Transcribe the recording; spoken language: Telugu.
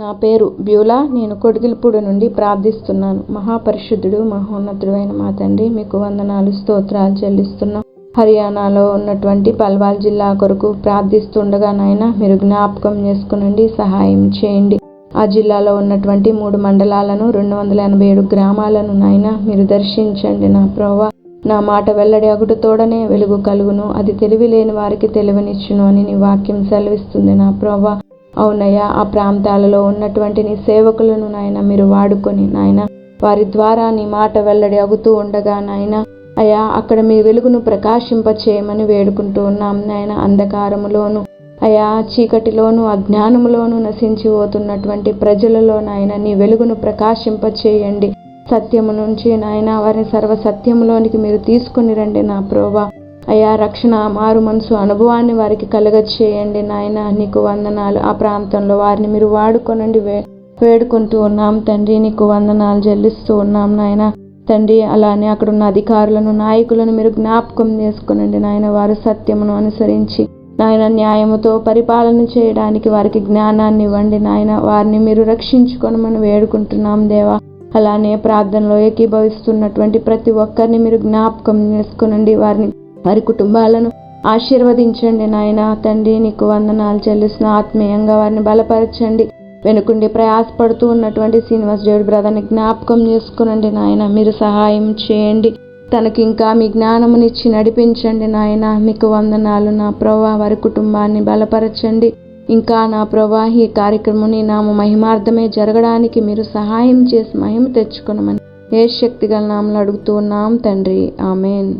నా పేరు బ్యూలా. నేను కొడిగిలిపూడి నుండి ప్రార్థిస్తున్నాను. మహాపరిశుద్ధుడు మహోన్నతుడైన అయిన మా తండ్రి మీకు వందనాలు స్తోత్రాలు చెల్లిస్తున్నాం. హర్యానాలో ఉన్నటువంటి పల్వాల్ జిల్లా కొరకు ప్రార్థిస్తుండగా నాయన మీరు జ్ఞాపకం చేసుకునండి సహాయం చేయండి. ఆ జిల్లాలో ఉన్నటువంటి మూడు మండలాలను రెండు వందల ఎనభై ఏడు గ్రామాలను నాయన మీరు దర్శించండి నా ప్రభా నా మాట వెల్లడి అగుటు తోడనే వెలుగు కలుగును. అది తెలివి లేని వారికి తెలివినిచ్చును అని నీ వాక్యం సెలవిస్తుంది నా ప్రభా అవునయ్యా ఆ ప్రాంతాలలో ఉన్నటువంటి నీ సేవకులను నాయన మీరు వాడుకొని నాయన వారి ద్వారా నీ మాట వెల్లడి అగుతూ ఉండగా నాయన అయ్యా అక్కడ మీ వెలుగును ప్రకాశింప చేయమని వేడుకుంటూ ఉన్నాం నాయన అంధకారములోను అయా చీకటిలోను అజ్ఞానములోను నశించిపోతున్నటువంటి ప్రజలలో నాయన నీ వెలుగును ప్రకాశింప చేయండి సత్యము నుంచి నాయన వారిని సర్వ సత్యములోనికి మీరు తీసుకుని రండి నా ప్రోవా అయా రక్షణ మారు మనసు అనుభవాన్ని వారికి కలగ చేయండి నాయన. నీకు వందనాలు. ఆ ప్రాంతంలో వారిని మీరు వాడుకొనండి. వే వేడుకుంటూ ఉన్నాం తండ్రి. నీకు వందనాలు చెల్లిస్తూ ఉన్నాం నాయన. తండ్రి అలానే అక్కడ ఉన్న అధికారులను నాయకులను మీరు జ్ఞాపకం చేసుకునండి నాయన. వారు సత్యమును అనుసరించి నాయన న్యాయముతో పరిపాలన చేయడానికి వారికి జ్ఞానాన్ని ఇవ్వండి నాయన. వారిని మీరు రక్షించుకొనమని వేడుకుంటున్నాం దేవా. అలానే ప్రార్థనలో ఏకీభవిస్తున్నటువంటి ప్రతి ఒక్కరిని మీరు జ్ఞాపకం చేసుకునండి. వారిని వారి కుటుంబాలను ఆశీర్వదించండి నాయన తండ్రి నీకు వందనాలు చెల్లిస్తున్న ఆత్మీయంగా వారిని బలపరచండి. వెనుకుండి ప్రయాసపడుతూ ఉన్నటువంటి శ్రీనివాస్ దేవుడి బ్రదర్ని జ్ఞాపకం చేసుకునండి నాయన మీరు సహాయం చేయండి. తనకి ఇంకా మీ జ్ఞానమునిచ్చి నడిపించండి నాయన మీకు వందనాలు. నా ప్రభా వారి కుటుంబాన్ని బలపరచండి. ఇంకా నా ప్రభా ఈ కార్యక్రమం నామ మహిమార్థమే జరగడానికి మీరు సహాయం చేసి మహిమ తెచ్చుకునమని ఏ శక్తి గల నామలు అడుగుతూ ఉన్నాం తండ్రి. ఆమెన్.